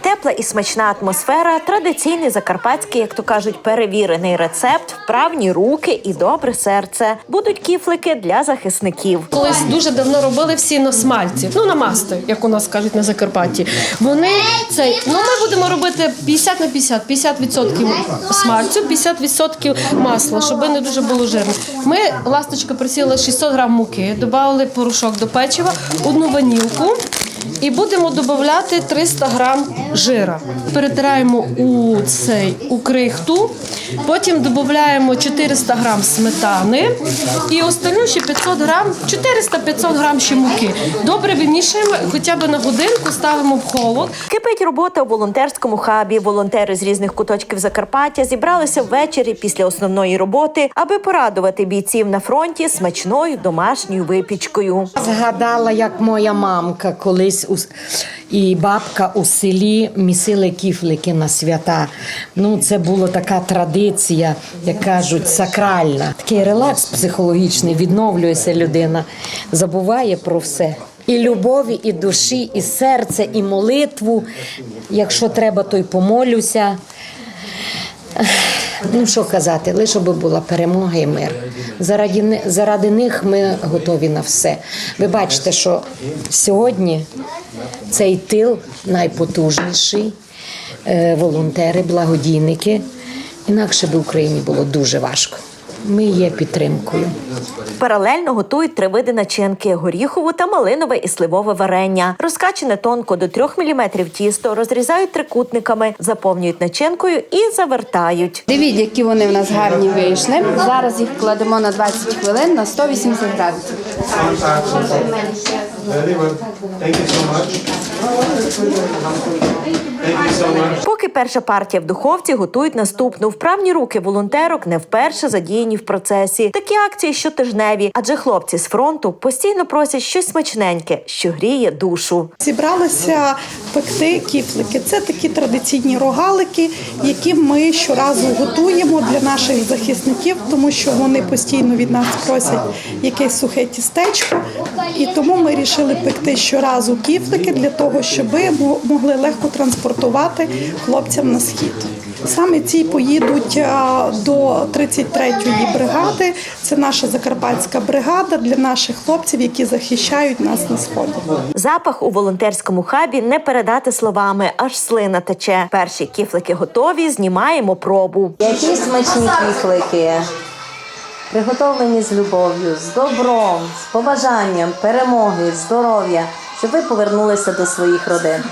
Тепла і смачна атмосфера, традиційний закарпатський, як то кажуть, перевірений рецепт, вправні руки і добре серце. Будуть кіфлики для захисників. Колись дуже давно робили всі на смальці, ну на масти, як у нас кажуть на Закарпатті. Вони цей, ну ми будемо робити 50 на 50, 50% смальцю, 50% масла, щоб не дуже було жирно. Ми ласточка присіла 600 грам муки, додали порошок до печива, одну ванілку. І будемо додати 300 грам жира. Перетираємо у цей у крихту, потім додаємо 400 грам сметани і остальну ще 500 грам, 400-500 грам ще муки. Добре вимішуємо, хоча б на годинку ставимо в холод. Кипить робота у волонтерському хабі. Волонтери з різних куточків Закарпаття зібралися ввечері після основної роботи, аби порадувати бійців на фронті смачною домашньою випічкою. Згадала, як моя мамка колись і бабка у селі місили кіфлики на свята. Ну, це була така традиція, як кажуть, сакральна. Такий релакс психологічний, відновлюється людина, забуває про все. І любові, і душі, і серце, і молитву. Якщо треба, то й помолюся. Ну що казати, лише би була перемога і мир. Заради, заради них ми готові на все. Ви бачите, що сьогодні цей тил найпотужніший, е, волонтери, благодійники. Інакше би Україні було дуже важко. Ми є підтримкою. Паралельно готують три види начинки: горіхову та малинове і сливове варення. Розкачене тонко до 3 мм тісто розрізають трикутниками, заповнюють начинкою і завертають. Дивіться, які вони в нас гарні вийшли. Зараз їх кладемо на 20 хвилин на 180 градусів. Thank you so much. Thank you so much. Поки перша партія в духовці готують наступну. Вправні руки волонтерок не вперше задіяні в процесі. Такі акції щотижневі, адже хлопці з фронту постійно просять щось смачненьке, що гріє душу. Зібралися пекти кіфлики. Це такі традиційні рогалики, які ми щоразу готуємо для наших захисників, тому що вони постійно від нас просять якесь сухе тістечко. І тому ми вирішили пекти щоразу кіфлики для того, щоб могли легко транспортувати хлопцям на схід. Саме ці поїдуть до 33-ї бригади. Це наша закарпатська бригада для наших хлопців, які захищають нас на сході. Запах у волонтерському хабі не передати словами, аж слина тече. Перші кіфлики готові, знімаємо пробу. Які смачні кіфлики, приготовлені з любов'ю, з добром, з побажанням, перемоги, здоров'я, щоб ви повернулися до своїх родин.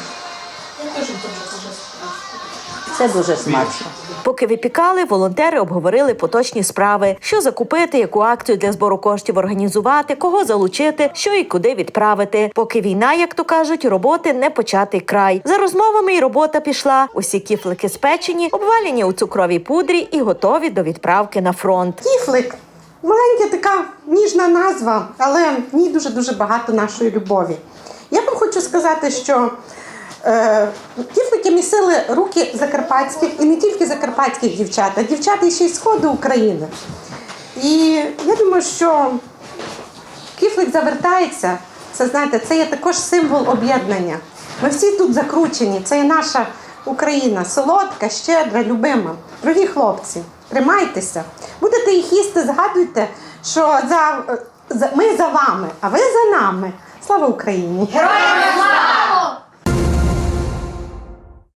Це дуже смачно. Поки випікали, волонтери обговорили поточні справи: що закупити, яку акцію для збору коштів організувати, кого залучити, що і куди відправити. Поки війна, як то кажуть, роботи не початий край. За розмовами й робота пішла. Усі кіфлики спечені, обвалені у цукровій пудрі і готові до відправки на фронт. Кіфлик. Маленька така ніжна назва, але в ній дуже-дуже багато нашої любові. Я вам хочу сказати, що е, кіфлики місили руки закарпатських і не тільки закарпатських дівчат, а дівчат ще й сходу України. І я думаю, що кіфлик завертається. Це знаєте, це є також символ об'єднання. Ми всі тут закручені. Це є наша Україна, солодка, щедра, любима. Дорогі хлопці, тримайтеся. Будете їх їсти, згадуйте, що за, за ми за вами, а ви за нами. Слава Україні! Героям слава!